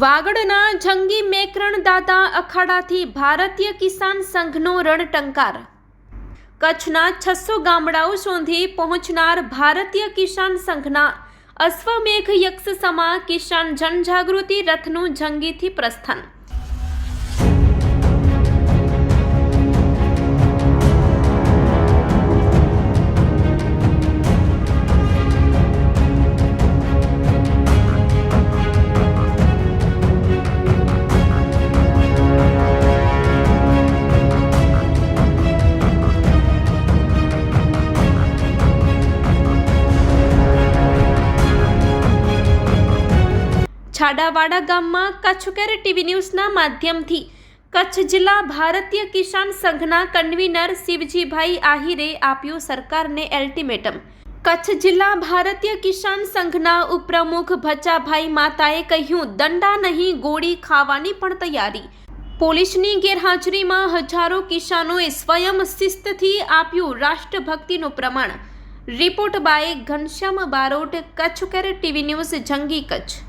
વાગડના જંગી મેકરણ દાદા અખાડાથી ભારતીય કિસાન સંઘનો રણટંકાર. કચ્છના છસો ગામડાઓ સુધી પહોંચનાર ભારતીય કિસાન સંઘના અશ્વમેઘ યક્ષ સમા કિસાન જનજાગૃતિ રથનું જંગીથી પ્રસ્થાન. છાડાવાડા ગામમાં કચ્છકેર ટીવી ન્યૂઝના માધ્યમથી કચ્છ જિલ્લા ભારતીય કિસાન સંઘના કન્વીનર શિવજીભાઈ આહિરે આપ્યું સરકારને અલ્ટિમેટમ. કચ્છ જિલ્લા ભારતીય કિસાન સંઘના ઉપપ્રમુખ ભચાભાઈ માતાએ કહ્યું, દંડા નહીં, ગોળી ખાવાની પણ તૈયારી. પોલીસની ગેરહાજરીમાં હજારો કિસાનોએ સ્વયં શિસ્તથી આપ્યું રાષ્ટ્રભક્તિનું પ્રમાણ. Report by Ghanshyam Barot Kutch care TV news, Jangi Kutch.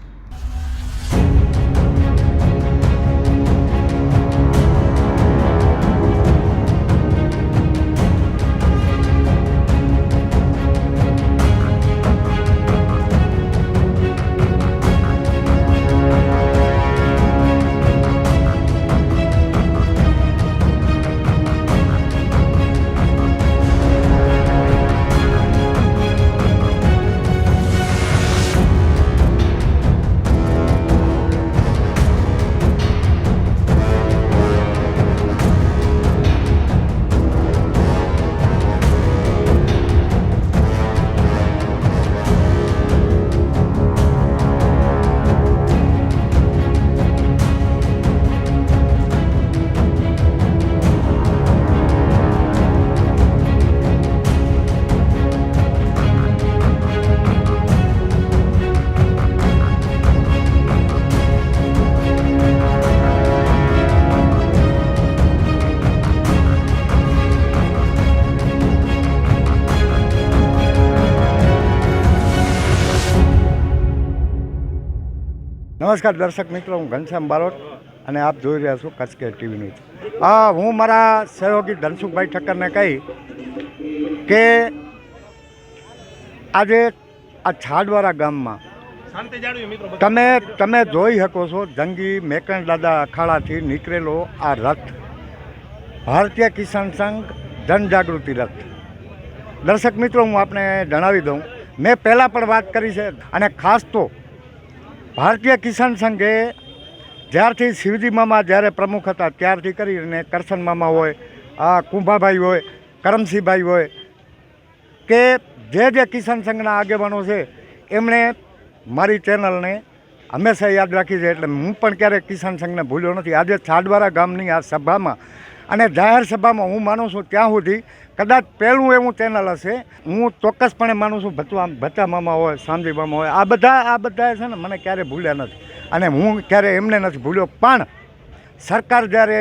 નમસ્કાર દર્શક મિત્રો હું ઘનશ્યામ બારોટ અને આપ જોઈ રહ્યા છો કચ્છ કે ટીવી ન્યૂઝ. હા હું મારા સહયોગી ધનસુખભાઈ ઠક્કરને કહી કે આજે આ છાડવાળા ગામમાં. તમે તમે જોઈ શકો છો જંગી મેકણ દાદા અખાડાથી નીકળેલો આ રથ ભારતીય કિસાન સંઘ જનજાગૃતિ રથ. દર્શક મિત્રો હું આપને જણાવી દઉં. મેં પહેલાં પણ વાત કરી છે અને ખાસ તો ભારતીય કિસાન સંઘે જ્યારથી શિવજી મામા જ્યારે પ્રમુખ હતા, ત્યારથી કરીને કરશન મામા હોય, આ કુંભાભાઈ હોય કરમસિંહભાઈ હોય, કે જે જે કિસાન સંઘના આગેવાનો છે, એમણે મારી ચેનલને હંમેશા યાદ રાખી છે. એટલે હું પણ ક્યારેક કિસાન સંઘને ભૂલ્યો નથી. આજે છાડવારા ગામની આ સભામાં અને જાહેર સભામાં હું માનું છું ત્યાં સુધી કદાચ પહેલું એવું ચેનલ હશે, હું ચોક્કસપણે માનું છું ભતવા મામા હોય સામજી હોય, આ બધા આ બધા છે ને મને ક્યારેય ભૂલ્યા નથી. અને હું ક્યારેય એમને નથી ભૂલ્યો, પણ સરકાર જ્યારે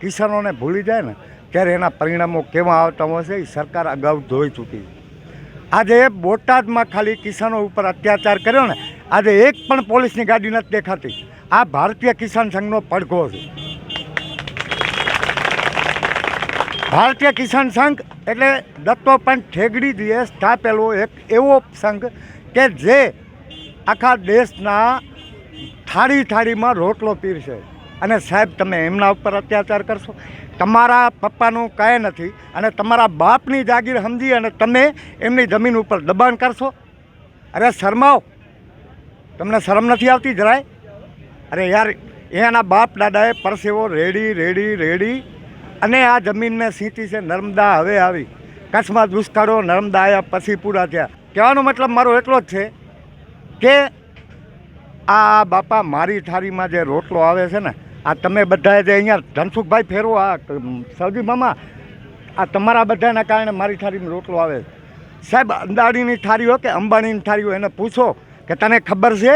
કિસાનોને ભૂલી જાય ને, ત્યારે એના પરિણામો કેવા આવતા હોય છે એ સરકાર અગાઉ જોઈ ચૂકી આજે બોટાદમાં ખાલી કિસાનો ઉપર અત્યાચાર કર્યો ને, આજે એક પણ પોલીસની ગાડી નથી દેખાતી. આ ભારતીય કિસાન સંઘનો પડઘો છે. ભારતીય કિસાન સંઘ એટલે દત્તોપંત ઠેગડીજીએ સ્થાપેલો એક એવો સંઘ કે જે આખા દેશના થાળી થાળીમાં રોટલો પીરશે અને સાહેબ, તમે એમના ઉપર અત્યાચાર કરશો? તમારા પપ્પાનું કાંઈ નથી અને તમારા બાપની જાગીર સમજી અને તમે એમની જમીન ઉપર દબાણ કરશો? અરે શરમાવો. તમને શરમ નથી આવતી જરાય? અરે યાર, એના બાપ દાદાએ પરસેવો રેડી રેડી રેડી અને આ જમીનને સીંચી છે, નર્મદા હવે આવી. કચ્છમાં દુષ્કાળો, નર્મદા આવ્યા પછી પૂરા થયા. કહેવાનો મતલબ મારો એટલો જ છે કે આ બાપા મારી થાળીમાં જે રોટલો આવે છે ને, આ તમે બધાએ જે અહીંયા ધનસુખભાઈ ફેરવો આ સૌજી મામા, આ તમારા બધાના કારણે મારી થાળીમાં રોટલો આવે. છે સાહેબ અંદાણીની થાળી કે અંબાણીની થાળી એને પૂછો કે તને ખબર છે?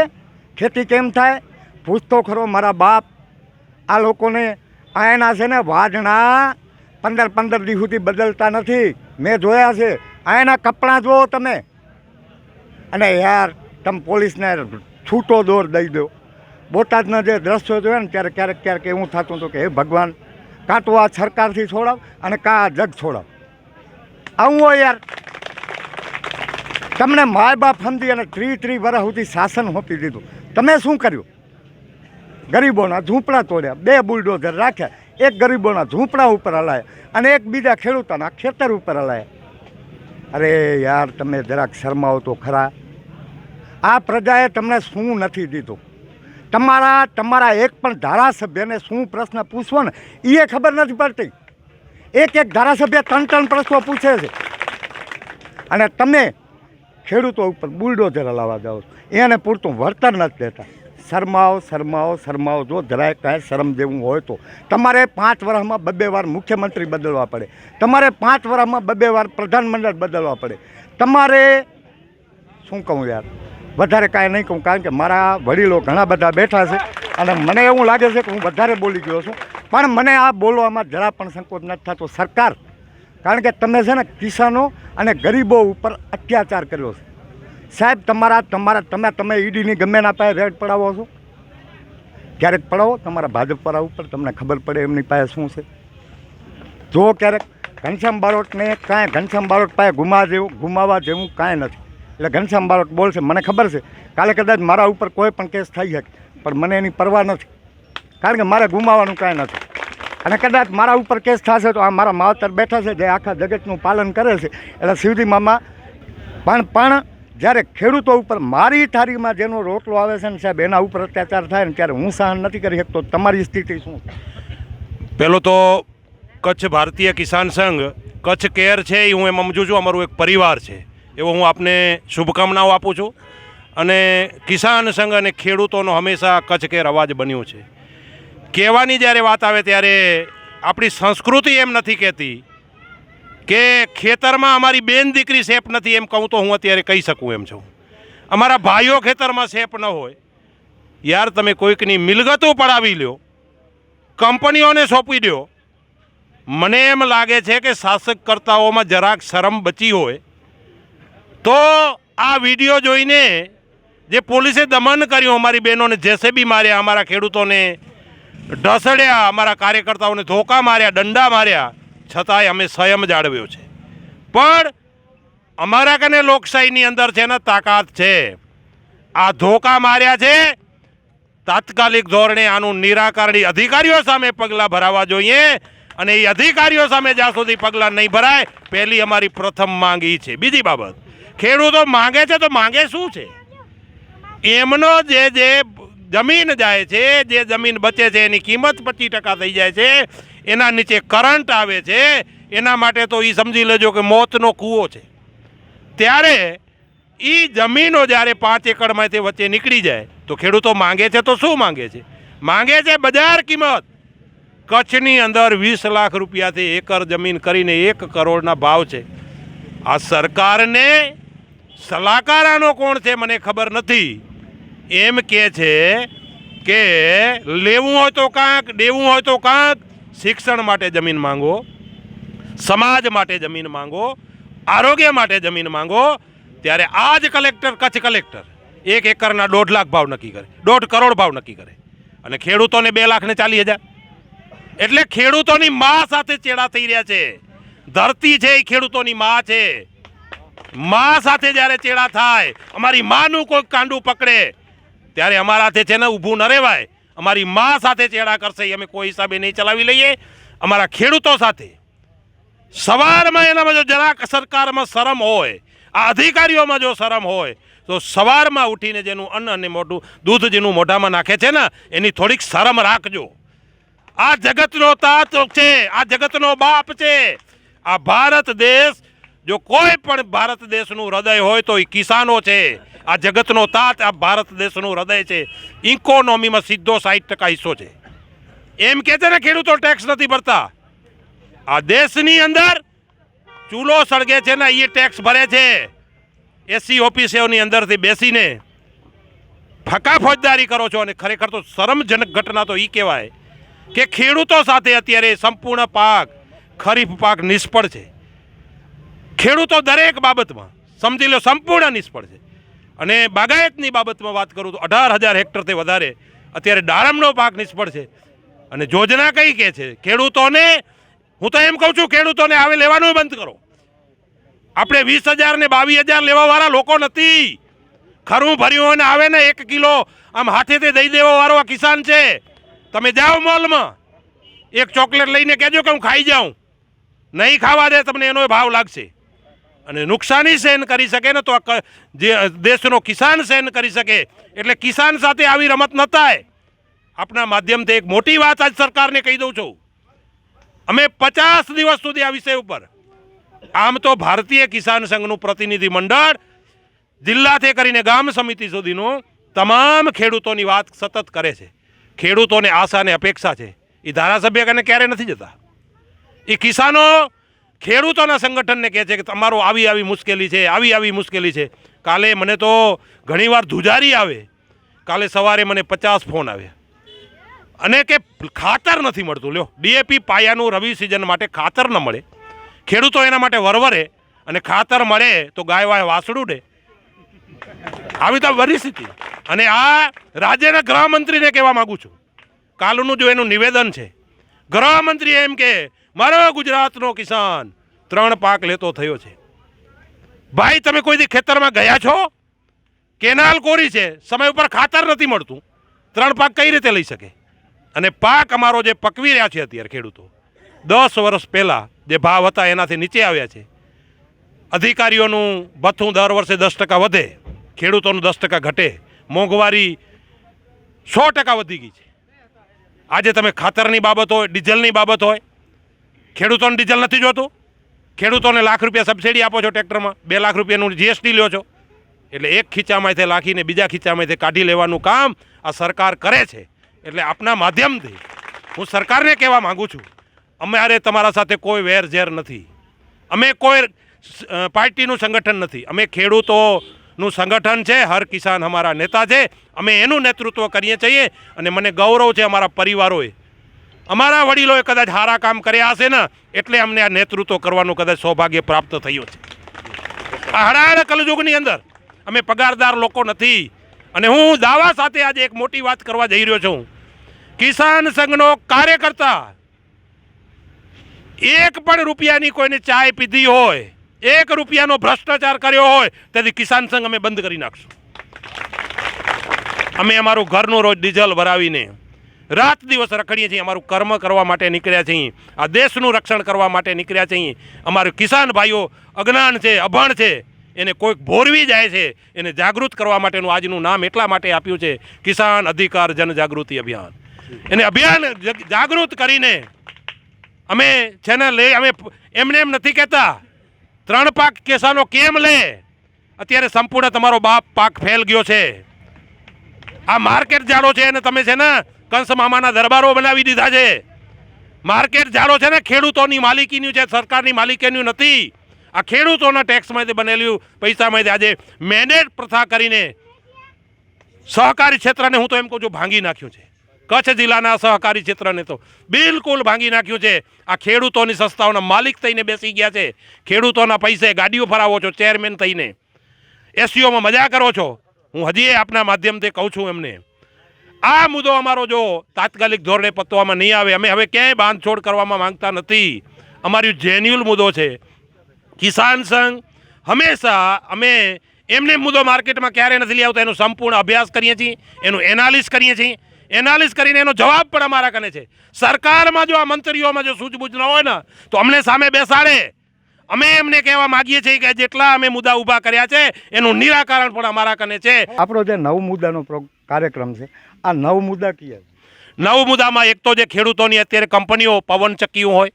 ખેતી કેમ થાય? પૂછતો ખરો મારા બાપ. આ લોકોને આ એના છે ને વાજણા પંદર પંદર દી સુધી બદલતા નથી. મેં જોયા છે. આ એના કપડાં જુઓ તમે. અને યાર, તમે પોલીસને છૂટો દોર દઈ દો. બોટાદના જે દ્રશ્યો જોયા ને, ત્યારે ક્યારેક ક્યારેક એવું થતું હતું કે, હે ભગવાન કાં તો આ સરકારથી છોડાવ અને કાં આ જગ છોડાવ. આવું હોય યાર. તમને માય બાપ સમજી અને ત્રી ત્રી વર્ષ સુધી શાસન હોપી દીધું. તમે શું કર્યું? ગરીબોના ઝૂંપડા તોડ્યા બે બુલડોઝર રાખ્યા એક ગરીબોના ઝૂંપડા ઉપર હલાયા અને એક બીજા ખેડૂતોના ખેતર ઉપર હલાયા. અરે યાર, તમે જરાક શરમાવો તો ખરા. આ પ્રજાએ તમને શું નથી દીધું? તમારા તમારા એક પણ ધારાસભ્યને શું પ્રશ્ન પૂછવો ને એ ખબર નથી પડતી. એક એક ધારાસભ્ય ત્રણ ત્રણ પ્રશ્નો પૂછે છે. અને તમે ખેડૂતો ઉપર બુલડોઝર હલાવવા જાઓ છો. એને પૂરતું વળતર નથી દેતા. શરમાવો શરમાઓ શરમાઓ જો જરાય કાંઈ શરમ જેવું હોય તો. તમારે પાંચ વર્ષમાં બબ્બે વાર મુખ્યમંત્રી બદલવા પડે. તમારે પાંચ વર્ષમાં બબ્બે વાર પ્રધાનમંડળ બદલવા પડે. તમારે, શું કહું યાર? વધારે કાંઈ નહીં કહું, કારણ કે મારા વડીલો ઘણા બધા બેઠા છે અને મને એવું લાગે છે કે હું વધારે બોલી ગયો છું. પણ મને આ બોલવામાં જરા પણ સંકોચ નથી થતો. સરકાર, કારણ કે તમે છે ને કિસાનો અને ગરીબો ઉપર અત્યાચાર કર્યો છે. સાહેબ, તમારા તમારા તમે તમે ઈડીની ગમે ના પાસે રેડ પડાવો છો? ક્યારેક પડાવો? તમારા ભાજપ વાળા ઉપર તમને ખબર પડે એમની પાસે શું છે. જો ક્યારેક ઘનશ્યામ બારોટને કાંઈ ઘનશ્યામ બારોટ પાસે ગુમા જેવું ગુમાવા જેવું કાંઈ નથી. એટલે ઘનશ્યામ બારોટ બોલશે. મને ખબર છે. કાલે કદાચ મારા ઉપર કોઈ પણ કેસ થઈ શકે, પણ મને એની પરવા નથી. કારણ કે મારે ગુમાવાનું કાંઈ નથી. અને કદાચ મારા ઉપર કેસ થશે તો આ મારા માવતર બેઠા છે, જે આખા જગતનું પાલન કરે છે. એટલે શિવજી મામા, પણ પણ જ્યારે ખેડૂતો ઉપર મારી થારીમાં જેનો રોટલો આવે છે ને સાહેબ, એના ઉપર અત્યાચાર થાય ને ત્યારે હું સહન નથી કરી શકતો. તમારી સ્થિતિ શું? પહેલો તો કચ્છ ભારતીય કિસાન સંઘ, કચ્છ કેર છે એ હું એમ સમજુ છું, અમારું એક પરિવાર છે. એવો હું આપને શુભકામનાઓ આપું છું. અને કિસાન સંઘ અને ખેડૂતોનો હંમેશા કચ્છ કેર અવાજ બન્યો છે. કહેવાની જ્યારે વાત આવે ત્યારે આપણી સંસ્કૃતિ એમ નથી કહેતી કે ખેતરમાં અમારી બેન દીકરી સેફ નથી એમ કહું તો હું અત્યારે કહી શકું એમ છું. અમારા ભાઈઓ ખેતરમાં સેફ ન હોય. યાર તમે કોઈકની મિલગતો પડાવી લ્યો. કંપનીઓને સોંપી દો મને એમ લાગે છે કે શાસક કરતાઓમાં જરાક શરમ બચી હોય. તો આ વીડિયો જોઈને જે પોલીસે દમન કર્યું અમારી બહેનોને જેસેબી માર્યા, અમારા ખેડૂતોને ઢસડ્યા, અમારા કાર્યકર્તાઓને ધોકા માર્યા, દંડા માર્યા છતાંય અમે સંયમ જાળવ્યો છે. પણ અમારા કને લોકશાહીની અંદર છે ને તાકાત છે. આ ધોકા માર્યા છે. તાત્કાલિક ધોરણે આનું નિરાકરણ અધિકારીઓ સામે પગલાં ભરાવા જોઈએ અને એ અધિકારીઓ સામે જ્યાં સુધી પગલાં નહીં ભરાય, પહેલી અમારી પ્રથમ માંગ એ છે. બીજી બાબત, ખેડૂતો માંગે છે તો માંગે શું છે? એમનો જે જે જમીન જાય છે, જે જમીન બચે છે એની કિંમત પચીસ ટકા થઈ જાય છે. એના નીચે કરંટ આવે છે, એના માટે તો એ સમજી લેજો કે મોતનો કૂવો છે. ત્યારે એ જમીનો જ્યારે પાંચ એકડમાંથી વચ્ચે નીકળી જાય, તો ખેડૂતો માંગે છે તો શું માંગે છે? માંગે છે બજાર કિંમત. કચ્છની અંદર વીસ લાખ રૂપિયાથી એકર જમીન કરીને એક કરોડના ભાવ છે. આ સરકારને સલાહકારાનો કોણ છે મને ખબર નથી. એમ કે છે કે લેવું હોય તો કાંક, દેવું હોય તો કાંક શિક્ષણ માટે જમીન માંગો, સમાજ માટે જમીન માંગો, આરોગ્ય માટે જમીન માંગો, ત્યારે આ જ કલેક્ટર કચ્છ કલેક્ટર એક એકરના દોઢ લાખ ભાવ નક્કી કરે, દોઢ કરોડ ભાવ નક્કી કરે. અને ખેડૂતોને બે લાખને ચાલી હજાર. એટલે ખેડૂતોની મા સાથે ચેડા થઈ રહ્યા છે. ધરતી છે એ ખેડૂતોની મા છે. મા સાથે જ્યારે ચેડા થાય, અમારી માનું કોઈ કાંડું પકડે, ત્યારે અમારાથી છે ને ઊભું ન રહેવાય. અમારી મા સાથે ચેડા કરશે એ અમે કોઈ હિસાબે નહીં ચલાવી લઈએ. અમારા ખેડૂતો સાથે સવારમાં એનામાં જો જરાક સરકારમાં શરમ હોય, આ અધિકારીઓમાં જો શરમ હોય, તો સવારમાં ઉઠીને જેનું અન્ન અને મોઢું દૂધ જેનું મોઢામાં નાખે છે ને, એની થોડીક શરમ રાખજો. આ જગતનો તાત છે, આ જગતનો બાપ છે. આ ભારત દેશ, જો કોઈ પણ ભારત દેશનું હૃદય હોય તો એ કિસાનો છે. આ જગતનો તાત આ ભારત દેશનું હૃદય છે. ઇકોનોમીમાં સીધો સાઠ ટકા હિસ્સો છે. એમ કે છે ને ખેડૂતો ટેક્સ નથી ભરતા. આ દેશની અંદર ચૂલો સળગે છે ને એ ટેક્સ ભરે છે. એસી ઓફિસોની અંદરથી બેસીને ફકા ફોજદારી કરો છો અને ખરેખર તો શરમજનક ઘટના તો એ કહેવાય કે ખેડૂતો સાથે અત્યારે સંપૂર્ણ પાક, ખરીફ પાક નિષ્ફળ છે. ખેડૂતો દરેક બાબતમાં, સમજી લો, સંપૂર્ણ નિષ્ફળ છે. અને બાગાયતની બાબતમાં વાત કરું તો અઢાર હજાર હેક્ટરથી વધારે અત્યારે દાડમનો પાક નિષ્ફળ છે. અને યોજના કઈ કે છે, ખેડૂતોને, હું તો એમ કહું છું, ખેડૂતોને આવે લેવાનું બંધ કરો. આપણે વીસ હજાર ને બાવીસ હજાર લેવાવાળા લોકો નથી. ખરું ભર્યું અને આવે ને એક કિલો, આમ હાથેથી દઈ દેવાવાળો આ કિસાન છે. તમે જાઓ મોલમાં. એક ચોકલેટ લઈને કહેજો કે હું ખાઈ જાઉં. નહીં ખાવા દે, તમને એનો ભાવ લાગશે. અને નુકસાની સહન કરી શકે ને તો જે દેશનો કિસાન સહન કરી શકે. એટલે કિસાન સાથે આવી રમત ન થાય આપણા માધ્યમથી એક મોટી વાત આજ સરકારને કહી દઉં છું. અમે પચાસ દિવસ સુધી આ વિષય ઉપર. આમ તો ભારતીય કિસાન સંઘનું પ્રતિનિધિ મંડળ જિલ્લાથી કરીને ગામ સમિતિ સુધીનું તમામ ખેડૂતોની વાત સતત કરે છે. ખેડૂતોને આશા અને અપેક્ષા છે. એ ધારાસભ્ય કને ક્યારે નથી જતા? એ કિસાનો ખેડૂતોના સંગઠનને કહે છે કે તમારો આવી આવી મુશ્કેલી છે, આવી આવી મુશ્કેલી છે. કાલે મને તો ઘણીવાર ધુજારી આવે. કાલે સવારે મને પચાસ ફોન આવે અને કે ખાતર નથી મળતું. લ્યો ડીએપી પાયાનું રવિ સિઝન માટે ખાતર ન મળે. ખેડૂતો એના માટે વરવરે અને ખાતર મળે તો ગાય વાય વાસડું ડે આવી તો પરિસ્થિતિ. અને આ રાજ્યના ગૃહમંત્રીને કહેવા માગું છું. કાલનું જો એનું નિવેદન છે. ગૃહમંત્રી એમ કે મારો ગુજરાતનો કિસાન. ત્રણ પાક લેતો થયો છે. ભાઈ, તમે કોઈ દી ખેતરમાં ગયા છો? કેનાલ કોરી છે. સમય ઉપર ખાતર નથી મળતું. ત્રણ પાક કઈ રીતે લઈ શકે? અને પાક અમારો જે પકવી રહ્યા છે અત્યારે ખેડૂતો, દસ વર્ષ પહેલાં જે ભાવ હતા એનાથી નીચે આવ્યા છે. અધિકારીઓનું ભથ્થું દર વર્ષે દસ ટકા વધે, ખેડૂતોનું દસ ટકા ઘટે, મોંઘવારી સો ટકા વધી ગઈ છે. આજે તમે ખાતરની બાબત હોય, ડીઝલની બાબત હોય ખેડૂતોને ડીઝલ નથી જોતું? ખેડૂતોને લાખ રૂપિયા સબસિડી આપો છો ટ્રેક્ટરમાં? બે લાખ રૂપિયાનું જીએસટી લ્યો છો? એટલે એક ખીચામાંથી લાખીને બીજા ખીચામાંથી કાઢી લેવાનું કામ આ સરકાર કરે છે. એટલે આપના માધ્યમથી હું સરકારને કહેવા માગું છું, અમારે તમારા સાથે કોઈ વેર ઝેર નથી. અમે કોઈ પાર્ટીનું સંગઠન નથી. અમે ખેડૂતોનું સંગઠન છે, હર કિસાન અમારા નેતા છે. અમે એનું નેતૃત્વ કરીએ છીએ અને મને ગૌરવ છે અમારા પરિવારોએ અમારા વડીલોએ કદાચ સારા કામ કર્યા હશે ને, એટલે અમને આ નેતૃત્વ કરવાનું કદાચ સૌભાગ્ય પ્રાપ્ત થયું છે. આ હડાળ કલયુગની અંદર અમે પગારદાર લોકો નથી. અને હું દાવા સાથે આજે એક મોટી વાત કરવા જઈ રહ્યો છું. કિસાન સંઘનો કાર્યકર્તા એક પણ રૂપિયાની કોઈને ચાય પીધી હોય, એક રૂપિયાનો ભ્રષ્ટાચાર કર્યો હોય, તેથી કિસાન સંઘ અમે બંધ કરી નાખશું. અમે અમારું ઘરનું રોજ ડીઝલ ભરાવીને રાત દિવસ રખડીએ છીએ, અમારું કર્મ કરવા માટે નીકળ્યા છીએ. આ દેશનું રક્ષણ કરવા માટે નીકળ્યા છીએ. અમારું કિસાન ભાઈઓ, અજ્ઞાન છે, અભણ છે, એને કોઈક ભોરવી જાય છે, એને જાગૃત કરવા માટેનું આજનું નામ એટલા માટે આપ્યું છે, કિસાન અધિકાર જનજાગૃતિ અભિયાન. એને અભિયાન જાગૃત કરીને અમે છે ને લે અમે એમને એમ નથી કહેતા. ત્રણ પાક કિસાનો કેમ લે? અત્યારે સંપૂર્ણ તમારો બાપ પાક ફેલ ગયો છે. આ માર્કેટ જાડો છે અને તમે છે ને કંસ મામાના દરબારો બનાવી દીધા છે. માર્કેટ જાડો છે ને, ખેડૂતોની માલિકીનું છે, સરકારની માલિકીનું નથી. આ ખેડૂતોના ટેક્સમાંથી બનેલું પૈસામાંથી આજે મેનેજ પ્રથા કરીને સહકારી ક્ષેત્રને હું તો એમ કહું છું ભાંગી નાખ્યું છે. કચ્છ જિલ્લાના સહકારી ક્ષેત્રને તો બિલકુલ ભાંગી નાખ્યું છે. આ ખેડૂતોની સંસ્થાઓના માલિક થઈને બેસી ગયા છે. ખેડૂતોના પૈસે ગાડીઓ ફરાવો છો, ચેરમેન થઈને. એસસીઓમાં મજા કરો છો. હું હજી આપના માધ્યમથી કહું છું એમને. આ મુદ્દો અમારો જો તાત્કાલિક ધોરણે પતવામાં નહીં આવે, અમે હવે ક્યાંય બાંધછોડ કરવામાં માંગતા નથી. અમારી જેન્યુઅલ મુદ્દો છે, કિસાન સંઘ હંમેશા અમે એમને મુદ્દો માર્કેટમાં ક્યારે નથી લઈ આવતા. એનો સંપૂર્ણ અભ્યાસ કરીએ છીએ, એનું એનાલિસ કરીએ છીએ. એનાલિસ કરીને એનો જવાબ પણ અમારા કને છે. સરકારમાં જો આ મંત્રીઓમાં જો સૂઝબૂઝ ન હોય ને, તો અમને સામે બેસાડે. અમે એમને કહેવા માગીએ છીએ કે જેટલા અમે મુદ્દા ઊભા કર્યા છે, એનું નિરાકરણ પણ અમારા કને છે. આપણો જે નવ મુદ્દાનો કાર્યક્રમ છે આ નવ મુદ્દા કયા નવ મુદ્દામાં એક તો જે ખેડૂતોની અત્યારે કંપનીઓ પવન ચક્કીઓ હોય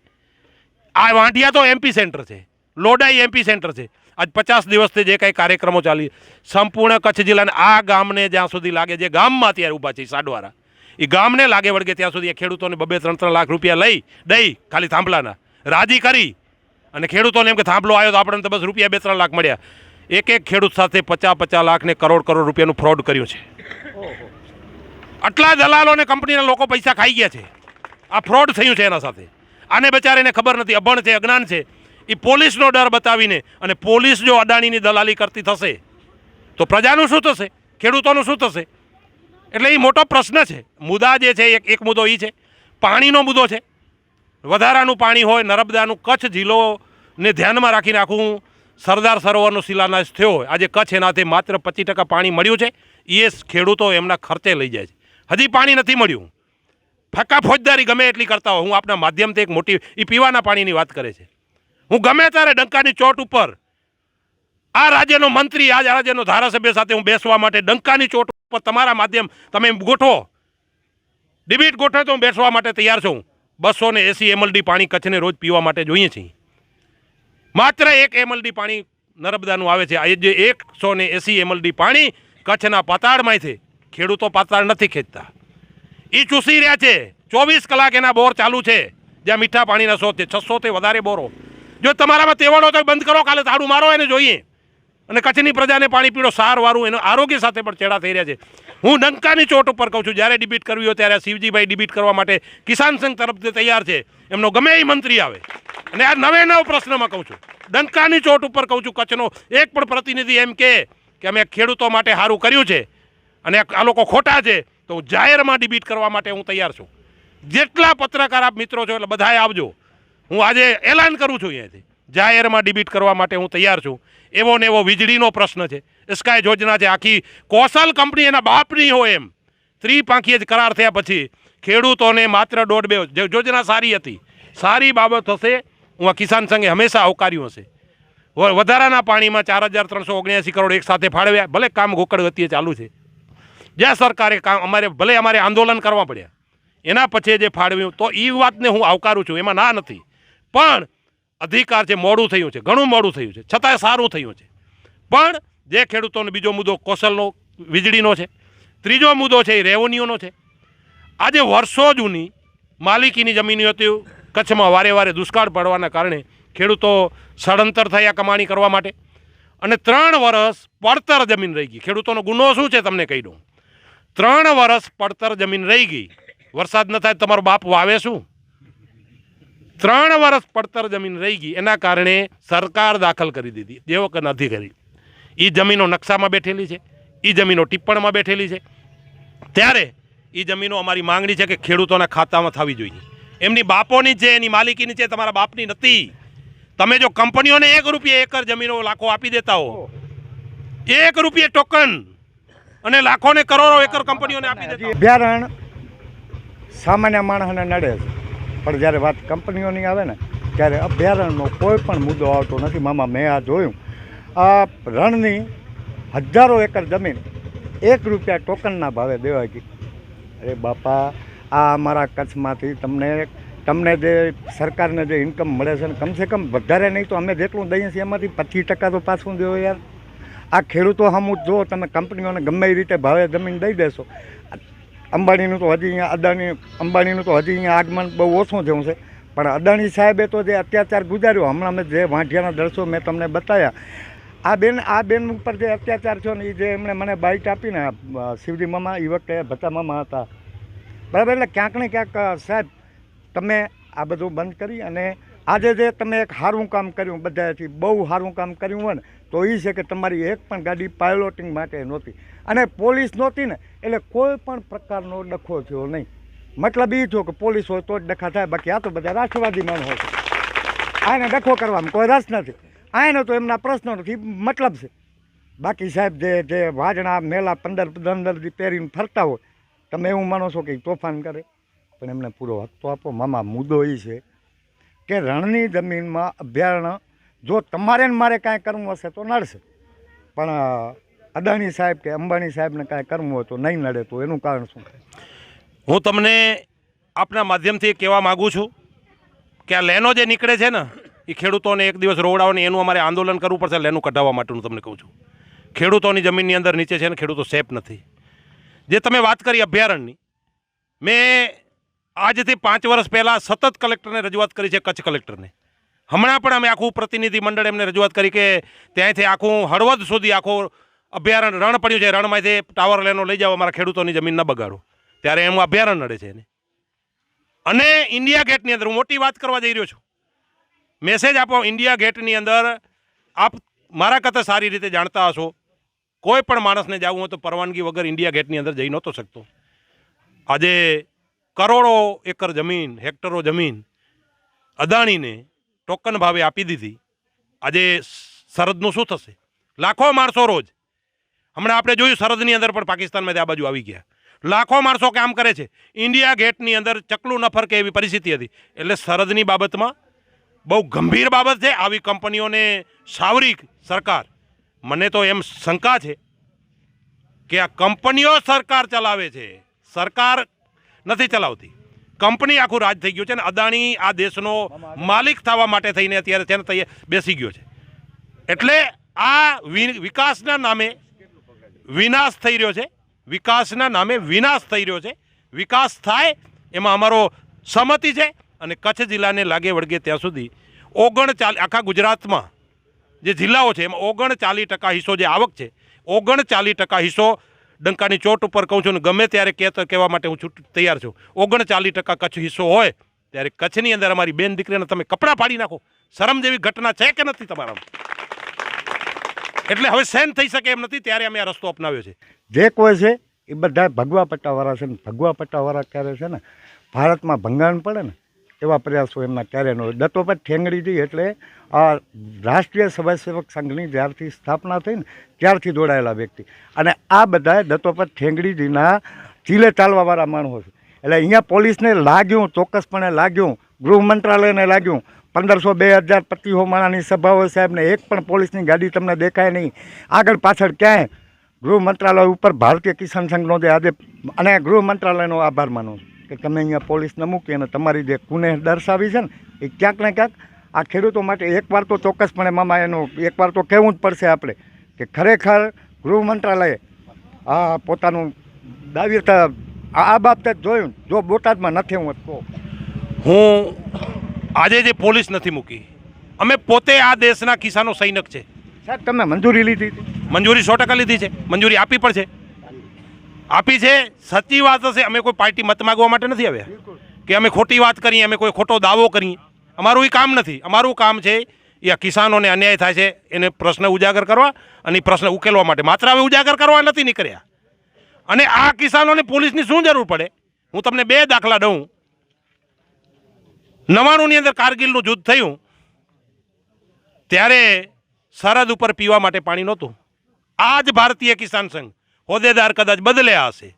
આ વાંઢિયા તો એમપી સેન્ટર છે લોડાઈ એમપી સેન્ટર છે. આજ પચાસ દિવસથી જે કંઈ કાર્યક્રમો ચાલી સંપૂર્ણ કચ્છ જિલ્લાના આ ગામને જ્યાં સુધી લાગે જે ગામમાં અત્યારે ઊભા છે સાડવારા એ ગામને લાગે વળગે ત્યાં સુધી એ ખેડૂતોને બબે ત્રણ ત્રણ લાખ રૂપિયા લઈ દઈ ખાલી થાંભલાના રાજી કરી. અને ખેડૂતોને એમ કે થાંભલો આવ્યો તો આપણને તો બસ રૂપિયા બે ત્રણ લાખ મળ્યા. એક એક ખેડૂત સાથે પચાસ પચાસ લાખને કરોડ કરોડ રૂપિયાનું ફ્રોડ કર્યું છે. આટલા દલાલો અને કંપનીના લોકો પૈસા ખાઈ ગયા છે. આ ફ્રોડ થયું છે એના સાથે. આને બચારાને ખબર નથી, અભણ છે, અજ્ઞાન છે. એ પોલીસનો ડર બતાવીને અને પોલીસ જો અદાણીની દલાલી કરતી થશે, તો પ્રજાનું શું થશે? ખેડૂતોનું શું થશે? એટલે એ મોટો પ્રશ્ન છે. મુદ્દા જે છે, એક એક મુદ્દો એ છે. પાણીનો મુદ્દો છે. વધારાનું પાણી હોય, નર્મદાનું કચ્છ જિલ્લોને ધ્યાનમાં રાખીને આખું સરદાર સરોવરનો શિલાન્યાસ થયો આજે કચ્છ એનાથી માત્ર પચીસ ટકા પાણી મળ્યું છે. એ ખેડૂતો એમના ખર્ચે લઈ જાય છે. હજી પાણી નથી મળ્યું. ફક્કા ફોજદારી ગમે એટલી કરતા હોય. હું આપના માધ્યમથી એક મોટી એ પીવાના પાણીની વાત કરે છે. હું ગમે ત્યારે ડંકાની ચોટ ઉપર આ રાજ્યનો મંત્રી, આ રાજ્યનો ધારાસભ્ય સાથે હું બેસવા માટે ડંકાની ચોટ ઉપર તમારા માધ્યમ તમે ગોઠવો. ડિબેટ ગોઠવે તો હું બેસવા માટે તૈયાર છું. બસો ને એસી, એમએલડી પાણી કચ્છને રોજ પીવા માટે જોઈએ છીએ. માત્ર એક એમએલડી પાણી નર્મદાનું આવે છે. આ જે એકસો ને એસી એમએલડી પાણી કચ્છના પાતાળમાંથી ખેડૂતો પાતાળ નથી ખેંચતા. એ ચૂસી રહ્યા છે. ચોવીસ કલાક એના બોર ચાલુ છે. જ્યાં મીઠા પાણીના શોધ છે. છસોથી વધારે બોરો. જો તમારામાં તેવડો તો બંધ કરો. કાલે તાળું મારો એને જોઈએ. અને કચ્છની પ્રજાને પાણી પીડો. સારવારું એનું આરોગ્ય સાથે પણ ચેડા થઈ રહ્યા છે. હું ડંકાની ચોટ ઉપર કહું છું. જ્યારે ડિબેટ કરવી હોય ત્યારે શિવજીભાઈ ડિબેટ કરવા માટે કિસાન સંઘ તરફથી તૈયાર છે. એમનો ગમે એ મંત્રી આવે. અને આ નવે નવ પ્રશ્નમાં કહું છું. ડંકાની ચોટ ઉપર કહું છું. કચ્છનો એક પણ પ્રતિનિધિ એમ કે અમે ખેડૂતો માટે સારું કર્યું છે. અને આ લોકો ખોટા છે, તો જાહેરમાં ડિબીટ કરવા માટે હું તૈયાર છું. જેટલા પત્રકાર આપ મિત્રો છો, એટલે બધાએ આવજો. હું આજે એલાન કરું છું અહીંયાથી. જાહેરમાં ડિબીટ કરવા માટે હું તૈયાર છું. એવો ને એવો વીજળીનો પ્રશ્ન છે. સ્કાય યોજના છે, આખી કોસલ કંપની એના બાપની હોય એમ. ત્રિપાંખીએ જ કરાર થયા પછી ખેડૂતોને માત્ર દોઢ બે યોજના સારી હતી. સારી બાબત હશે, હું આ કિસાન સંઘે હંમેશા આવકાર્યું હશે. વધારાના પાણીમાં ચાર હજાર ત્રણસો ઓગણ્યાસી કરોડ એક સાથે ફાળવ્યા. ભલે કામ ગોકળ ગતિએ ચાલુ છે. જ્યાં સરકારે કામ અમારે ભલે અમારે આંદોલન કરવા પડ્યા એના પછી જે ફાળવ્યું, તો એ વાતને હું આવકારું છું, એમાં ના નથી. પણ અધિકાર છે, મોડું થયું છે, ઘણું મોડું થયું છે, છતાંય સારું થયું છે. પણ જે ખેડૂતોનો બીજો મુદ્દો કૌશલનો વીજળીનો છે, ત્રીજો મુદ્દો છે, એ રેવન્યુનો છે. આજે વર્ષો જૂની માલિકીની જમીન હતી, કચ્છમાં વારે વારે દુષ્કાળ પડવાના કારણે ખેડૂતો સળંતર થયા કમાણી કરવા માટે. અને ત્રણ વર્ષ પડતર જમીન રહી ગઈ. ખેડૂતોનો ગુનો શું છે, તમને કહી દઉં. ત્રણ વર્ષ પડતર જમીન રહી ગઈ. વરસાદ ન થાય તમારો બાપ વાવે શું? ત્રણ વર્ષ પડતર જમીન રહી ગઈ. એના કારણે સરકાર દાખલ કરી દીધી. જેવો કે નથી કરી. એ જમીનો નકશામાં બેઠેલી છે. એ જમીનો ટિપ્પણમાં બેઠેલી છે. ત્યારે એ જમીનો અમારી માંગણી છે કે ખેડૂતોના ખાતામાં થવી જોઈએ. એમની બાપોની છે, એની માલિકીની છે, તમારા બાપની નથી. તમે જો કંપનીઓને એક રૂપિયા એકર જમીનો લાખો આપી દેતા હો. એક રૂપિયે ટોકન અને લાખોને કરોડો એકર કંપનીઓને આપી દેતા. અભયારણ્ય સામાન્ય માણસને નડે છે. પણ જ્યારે વાત કંપનીઓની આવે ને, ત્યારે અભયારણ્યનો કોઈ પણ મુદ્દો આવતો નથી. મામા, મેં આ જોયું. આ રણની હજારો એકર જમીન એક રૂપિયા ટોકનના ભાવે દેવાય ગઈ અરે બાપા, આ અમારા કચ્છમાંથી તમને તમને જે સરકારને જે ઇન્કમ મળે છે ને, કમસે કમ વધારે નહીં તો અમે જેટલું દઈએ છીએ, એમાંથી પચીસ ટકા તો પાછું દેવો યાર. આ ખેડૂતો સામું જ તમે કંપનીઓને ગમે એ રીતે ભાવે જમીન દઈ દેશો. અંબાણીનું તો હજી અહીંયા અદાણી, અંબાણીનું તો હજી અહીંયા આગમન બહુ ઓછું થયું છે. પણ અદાણી સાહેબે તો જે અત્યાચાર ગુજાર્યો, હમણાં મેં જે વાંઢિયાના દર્શો મેં તમને બતાવ્યા. આ બેન આ બેન ઉપર જે અત્યાચાર થયો ને, એ જે એમણે મને બાઇટ આપીને શિવજી મામા, એ વખતે ભત્તા મામા હતા. બરાબર, એટલે ક્યાંક ને ક્યાંક સાહેબ, તમે આ બધું બંધ કરી અને આજે જે તમે એક સારું કામ કર્યું બધાથી બહુ સારું કામ કર્યું હોય ને, તો એ છે કે તમારી એક પણ ગાડી પાયલોટિંગ માટે નહોતી. અને પોલીસ નહોતી ને, એટલે કોઈ પણ પ્રકારનો ડખો થયો નહીં. મતલબ એ થયો કે પોલીસ હોય તો જ ડખા થાય, બાકી આ તો બધા રાષ્ટ્રવાદી માણસો હોય આને ડખો કરવામાં કોઈ રસ નથી. આને તો એમના પ્રશ્નો નથી મતલબ છે. બાકી સાહેબ, જે જે વાજણા, મેલા પંદર પંદર દી પહેરીને ફરતા હોય, તમે એવું માનો છો કે તોફાન કરે? પણ એમને પૂરો હક તો આપો. મામા, મુદ્દો એ છે કે રણની જમીનમાં અભયારણ્ય, જો તમારે મારે કાંઈ કરવું હશે તો નડશે. પણ અદાણી સાહેબ કે અંબાણી સાહેબને કાંઈ કરવું હોય તો નહીં નડે તો એનું કારણ શું? હું તમને આપના માધ્યમથી કહેવા માગું છું કે આ લેનો જે નીકળે છે ને, એ ખેડૂતોને એક દિવસ રોવડાવવાની એનું અમારે આંદોલન કરવું પડશે, લેનું કઢાવવા માટેનું તમને કહું છું. ખેડૂતોની જમીનની અંદર નીચે છે ને, ખેડૂતો સેફ નથી. જે તમે વાત કરી અભયારણ્યની, મેં આજથી પાંચ વર્ષ પહેલાં સતત કલેક્ટરને રજૂઆત કરી છે કચ્છ કલેક્ટરને. હમણાં પણ અમે આખું પ્રતિનિધિ મંડળ એમને રજૂઆત કરી કે ત્યાંથી આખું હળવદ સુધી આખું અભયારણ્ય રણ પડ્યું છે. રણમાંથી ટાવર લેનો લઈ જાઓ, અમારા ખેડૂતોની જમીન ન બગાડો. ત્યારે એમ અભયારણ્ય નડે છે એને. અને ઇન્ડિયા ગેટની અંદર હું મોટી વાત કરવા જઈ રહ્યો છું. મેસેજ આપો ઇન્ડિયા ગેટની અંદર. આપ મારા કરતાં સારી રીતે જાણતા હશો. કોઈ પણ માણસને જવું હોય તો પરવાનગી વગર ઇન્ડિયા ગેટની અંદર જઈ નહોતો શકતો. આજે કરોડો એકર જમીન, હેક્ટરો જમીન અદાણીને ટોકન ભાવે આપી દીધી. આજે સરહદનું શું થશે? લાખો માણસો રોજ. હમણાં આપણે જોયું સરહદની અંદર પણ પાકિસ્તાનમાંથી આ બાજુ આવી ગયા. લાખો માણસો કામ કરે છે. ઇન્ડિયા ગેટની અંદર ચકલું ન ફરકે એવી પરિસ્થિતિ હતી. એટલે સરહદની બાબતમાં બહુ ગંભીર બાબત છે. આવી કંપનીઓને સાવરી સરકાર. મને તો એમ શંકા છે કે આ કંપનીઓ સરકાર ચલાવે છે. સરકાર નથી ચલાવતી. કંપની આખું રાજ થઈ ગયું છે અને અદાણી આ દેશનો માલિક થવા માટે થઈને અત્યારે તેને તૈયાર બેસી ગયો છે. એટલે આ વિકાસના નામે વિનાશ થઈ રહ્યો છે. વિકાસના નામે વિનાશ થઈ રહ્યો છે. વિકાસ થાય એમાં અમારો સહમતિ છે અને કચ્છ જિલ્લાને લાગે વળગે ત્યાં સુધી ઓગણચાલી, આખા ગુજરાતમાં જે જિલ્લાઓ છે એમાં ઓગણચાલીસ ટકા હિસ્સો જે આવક છે ઓગણચાલીસ ટકા હિસ્સો ડંકાની ચોટ ઉપર કહું છું ને ગમે ત્યારે કહેતો કહેવા માટે હું છૂટ તૈયાર છું. ઓગણચાલીસ ટકા કચ્છ હિસ્સો હોય, ત્યારે કચ્છની અંદર અમારી બેન દીકરીને તમે કપડાં ફાડી નાખો. શરમ જેવી ઘટના છે કે નથી તમારામાં? એટલે હવે સહન થઈ શકે એમ નથી, ત્યારે અમે આ રસ્તો અપનાવ્યો છે. જે કોઈ છે, એ બધા ભગવા પટ્ટાવાળા છે ને, ભગવા પટ્ટાવાળા ક્યારે છે ને, ભારતમાં ભંગાણ પડે ને એવા પ્રયાસો એમના ક્યારેનો દત્તોપત ઠેંગડીથી એટલે આ રાષ્ટ્રીય સ્વયંસેવક સંઘની જ્યારથી સ્થાપના થઈ ને ત્યારથી જોડાયેલા વ્યક્તિ. અને આ બધા દત્તોપત ઠેંગડીજીના ચીલે ચાલવાવાળા માણસો છે. એટલે અહીંયા પોલીસને લાગ્યું, ચોક્કસપણે લાગ્યું, ગૃહ મંત્રાલયને લાગ્યું, પંદરસો બે હજાર પચીસો માણાની સભાઓ સાહેબને, એક પણ પોલીસની ગાડી તમને દેખાય નહીં. આગળ પાછળ ક્યાંય ગૃહ મંત્રાલય ઉપર ભારતીય કિસાન સંઘનો જે આજે, અને ગૃહ મંત્રાલયનો આભાર માનું છું. કે તમે અહીંયા પોલીસને મૂકી અને તમારી જે કુને દર્શાવી છે ને એ ક્યાંક ને ક્યાંક આ ખેડૂતો માટે એકવાર તો ચોક્કસપણે મામા એનું એકવાર તો કહેવું જ પડશે આપણે કે ખરેખર ગૃહ મંત્રાલયે આ પોતાનું દાવી આ આ બાબતે જ જોયું જો બોટાદમાં નથી હું કહું હું આજે જે પોલીસ નથી મૂકી અમે પોતે આ દેશના કિસાનો સૈનિક છે. સાહેબ તમે મંજૂરી લીધી હતી. મંજૂરી સો ટકા લીધી છે મંજૂરી આપી પણ છે. આપી છે? સચી વાત હશે. અમે કોઈ પાર્ટી મત માગવા માટે નથી આવ્યા. કે અમે ખોટી વાત કરીએ અમે કોઈ ખોટો દાવો કરીએ. અમારું એ કામ નથી. અમારું કામ છે એ કિસાનોને અન્યાય થાય છે. એને પ્રશ્ન ઉજાગર કરવા અને પ્રશ્ન ઉકેલવા માટે. માત્ર હવે ઉજાગર કરવા નથી નીકળ્યા. અને આ કિસાનોને પોલીસની શું જરૂર પડે? હું તમને બે દાખલા દઉં. નવાણુંની અંદર કારગિલનું યુદ્ધ થયું. ત્યારે સરહદ ઉપર પીવા માટે પાણી નહોતું. આ જ ભારતીય કિસાન સંઘ. હોદ્દેદાર કદાચ બદલ્યા હશે.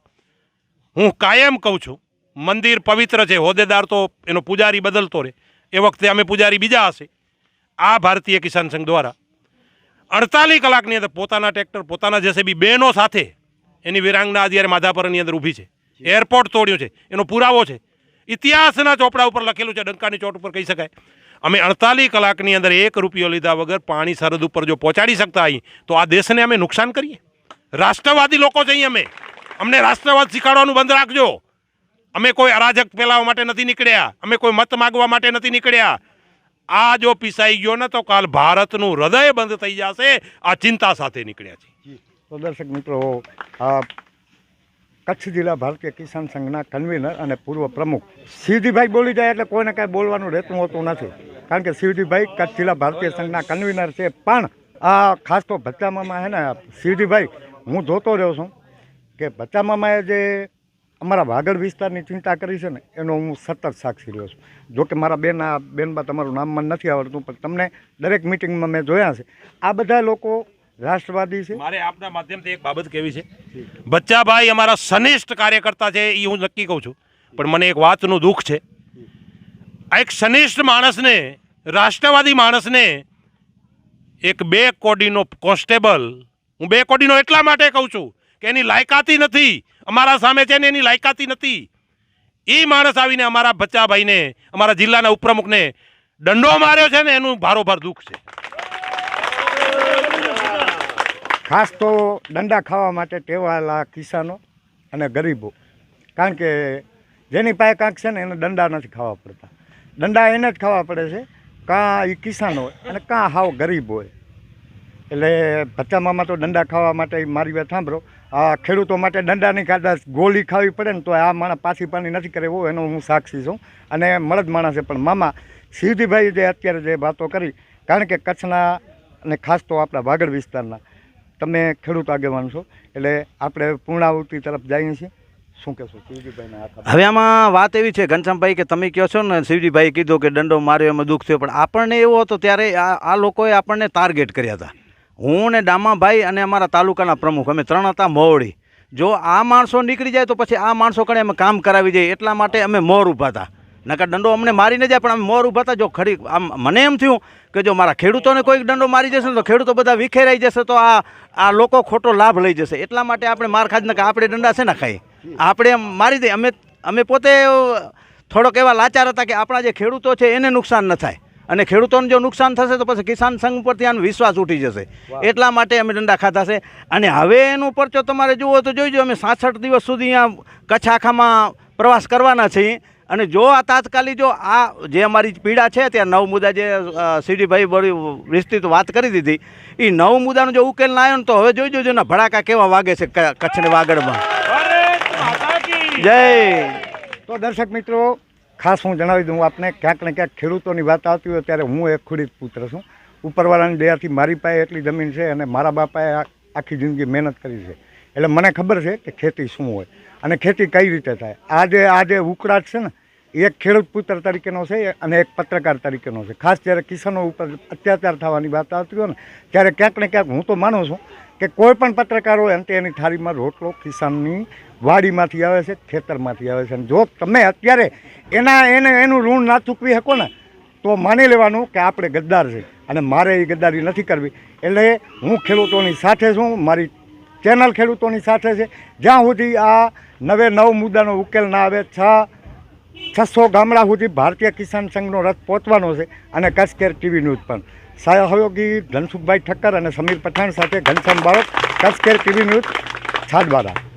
હું કાયમ કહું છું મંદિર પવિત્ર છે હોદ્દેદાર તો એનો પૂજારી બદલતો રહે. એ વખતે અમે પૂજારી બીજા હશે. આ ભારતીય કિસાન સંઘ દ્વારા અડતાલીસ કલાકની અંદર પોતાના ટ્રેક્ટર પોતાના જેસીબી બહેનો સાથે એની વિરાંગના અત્યારે માધાપરની અંદર ઊભી છે. એરપોર્ટ તોડ્યું છે એનો પુરાવો છે. ઇતિહાસના ચોપડા ઉપર લખેલું છે ડંકાની ચોટ ઉપર કહી શકાય. અમે અડતાલીસ કલાકની અંદર એક રૂપિયો લીધા વગર પાણી સરહદ ઉપર જો પહોંચાડી શકતા અહીં તો આ દેશને અમે નુકસાન કરીએ? રાષ્ટ્રવાદી લોકો જઈએ અમે. અમને રાષ્ટ્રવાદ શીખવાડવાનું બંધ રાખજો. અમે કોઈ અરાજક ફેલાવવા માટે નથી નીકળ્યા. અમે કોઈ મત માગવા માટે નથી નીકળ્યા. આ જો પીસાઈ ગયો ને તો કાલ ભારતનું હૃદય બંધ થઈ જશે. આ ચિંતા સાથે નીકળ્યા છે દર્શક મિત્રો, આ કચ્છ જિલ્લા ભારતીય કિસાન સંઘના કન્વીનર અને પૂર્વ પ્રમુખ શિવજીભાઈ બોલી જાય એટલે કોઈને કાંઈ બોલવાનું રહેતું હોતું નથી. કારણ કે શિવજીભાઈ કચ્છ જિલ્લા ભારતીય સંઘના કન્વીનર છે. પણ આ ખાસ તો ભચ્ચામામાં હે ને, શિવજીભાઈ હું જોતો રહ્યો છું કે ભચ્ચામામાએ જે અમારા વાગડ વિસ્તારની ચિંતા કરી છે ને, એનો હું સતત સાક્ષી રહ્યો છું. જોકે મારા બેન, આ બેનમાં તમારું નામ મને નથી આવડતું, પણ તમને દરેક મિટિંગમાં મેં જોયા છે. આ બધા લોકો રાષ્ટ્રવાદી છે. મારે આપના માધ્યમથી એક બાબત કેવી છે. બચ્ચાભાઈ અમારા સનિષ્ઠ કાર્યકર્તા છે એ હું નક્કી કહું છું. પણ મને એક વાતનું દુઃખ છે. આ એક સનિષ્ઠ માણસને, રાષ્ટ્રવાદી માણસને એક બે કોડીનો કોન્સ્ટેબલ હું બે કોડીનો એટલા માટે કહું છું કે એની લાયકાતી નથી. અમારા સામે છે ને એની લાયકાતી નથી. એ માણસ આવીને અમારા બચ્ચાભાઈને અમારા જિલ્લાના ઉપપ્રમુખને દંડો માર્યો છે ને એનું ભારોભાર દુઃખ છે. ખાસ તો દંડા ખાવા માટે ટેવાયેલા કિસાનો અને ગરીબો. કારણ કે જેની પાસે કાંક છે ને એને દંડા નથી ખાવા પડતા. દંડા એને જ ખાવા પડે છે. કાં એ કિસાન હોય અને કાં હાવ ગરીબ હોય. એટલે ભચ્ચામામાં તો દંડા ખાવા માટે મારી વાત સાંભળો. આ ખેડૂતો માટે દંડાની કદાચ ગોળી ખાવી પડે ને તો આ માણસ પાછી પાણી નથી કરે એવો એનો હું સાક્ષી છું. અને મળદ માણસ પણ મામા શિવજીભાઈ જે અત્યારે જે વાતો કરી, કારણ કે કચ્છના અને ખાસ તો આપણા વાગડ વિસ્તારના, તમે ખેડૂત આગેવાન છો, એટલે આપણે પૂર્ણાવૃત્તિ તરફ જઈએ છીએ. શું કહેશો શિવજીભાઈના હવે આમાં વાત એવી છે, ઘનશ્યામભાઈ, કે તમે કહો છો ને શિવજીભાઈ કીધું કે દંડો માર્યો એમાં દુઃખ થયો, પણ આપણને એવો હતો ત્યારે આ લોકોએ આપણને ટાર્ગેટ કર્યા હતા. હું ને ડામાભાઈ અને અમારા તાલુકાના પ્રમુખ, અમે ત્રણ હતા મોવડી. જો આ માણસો નીકળી જાય તો પછી આ માણસો કણે અમે કામ કરાવી જઈએ એટલા માટે અમે મોર ઊભા હતા. નકર દંડો અમને મારી ન જાય, પણ અમે મોર ઊભા હતા. જો ખરી, આમ મને એમ થયું કે જો મારા ખેડૂતોને કોઈક દંડો મારી જશે ને તો ખેડૂતો બધા વિખેરાઈ જશે, તો આ આ લોકો ખોટો લાભ લઈ જશે. એટલા માટે આપણે માર ખાજ ને આપણે દંડા છે ને ખાઈ આપણે મારી દઈએ. અમે અમે પોતે થોડોક એવા લાચાર હતા કે આપણા જે ખેડૂતો છે એને નુકસાન ન થાય. અને ખેડૂતોને જો નુકસાન થશે તો પછી કિસાન સંઘ પરથી આનો વિશ્વાસ ઉઠી જશે. એટલા માટે અમે દંડા ખાધા છે. અને હવે એનું પરચો તમારે જુઓ તો જોઈજો અમે સાસઠ દિવસ સુધી અહીંયા કચ્છ આખામાં પ્રવાસ કરવાના છીએ. અને જો આ તાત્કાલિક જો આ જે અમારી પીડા છે ત્યાં નવ મુદ્દા જે સીડીભાઈ બધી વિસ્તૃત વાત કરી દીધી એ નવ મુદ્દાનો જો ઉકેલ ના આવ્યો ને તો હવે જોઈ જોજો ને ભડાકા કેવા વાગે છે કચ્છને વાગડમાં. જય. તો દર્શક મિત્રો ખાસ હું જણાવી દઉં આપને ક્યાંક ને ક્યાંક ખેડૂતોની વાત આવતી હોય ત્યારે હું એક ખુડીત પુત્ર છું. ઉપરવાળાની દયાથી મારી પાસે એટલી જમીન છે અને મારા બાપાએ આખી જિંદગી મહેનત કરી છે. એટલે મને ખબર છે કે ખેતી શું હોય અને ખેતી કઈ રીતે થાય. આ જે આ જે ઉકળાટ છે ને એ એક ખેડૂત પુત્ર તરીકેનો છે અને એક પત્રકાર તરીકેનો છે. ખાસ જ્યારે કિસાનો ઉપર અત્યાચાર થવાની વાત આવતી હોય ને, ત્યારે ક્યાંક ને ક્યાંક હું તો માનું છું કે કોઈ પણ પત્રકાર હોય અંતે એની થાળીમાં રોટલો કિસાનની વાડીમાંથી આવે છે, ખેતરમાંથી આવે છે. અને જો તમે અત્યારે એના, એને, એનું ઋણ ના ચૂકવી શકો ને, તો માની લેવાનું કે આપણે ગદ્દાર છે. અને મારે એ ગદ્દારી નથી કરવી. એટલે હું ખેડૂતોની સાથે છું, મારી ચેનલ ખેડૂતોની સાથે છે. જ્યાં સુધી આ નવે નવ મુદ્દાનો ઉકેલ ના આવે, છ, છસો ગામડા સુધી ભારતીય કિસાન સંઘનો રથ પહોંચવાનો છે અને કચ્છ કેર ટીવી ન્યૂઝ પણ. સહયોગી ધનસુખભાઈ ઠક્કર અને સમીર પઠાણ સાથે ઘનશ્યામ બાળક કસકેર કેર ટીવી ન્યૂઝ છાડવાડા